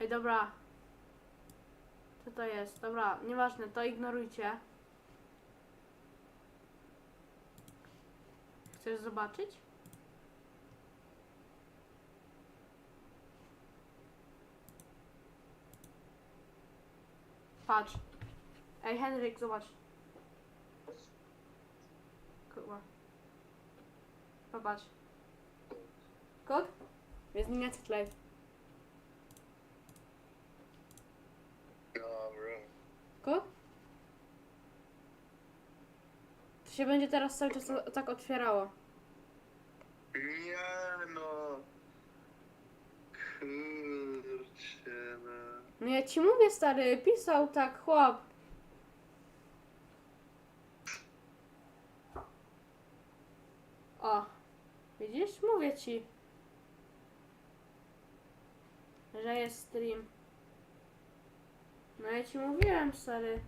Ej, dobra. Co to jest? Dobra, nieważne, to ignorujcie. Chcesz zobaczyć? Patrz. Ej, Henryk, zobacz. Kurwa. Popatrz. Kod? Jest miniatyk live. Dobra. Kod? To się będzie teraz cały czas tak otwierało. Nie no. Kurczę no. No ja ci mówię, stary, pisał tak chłop. O, widzisz? Mówię ci, że jest stream. Ja ci mówiłem, stary.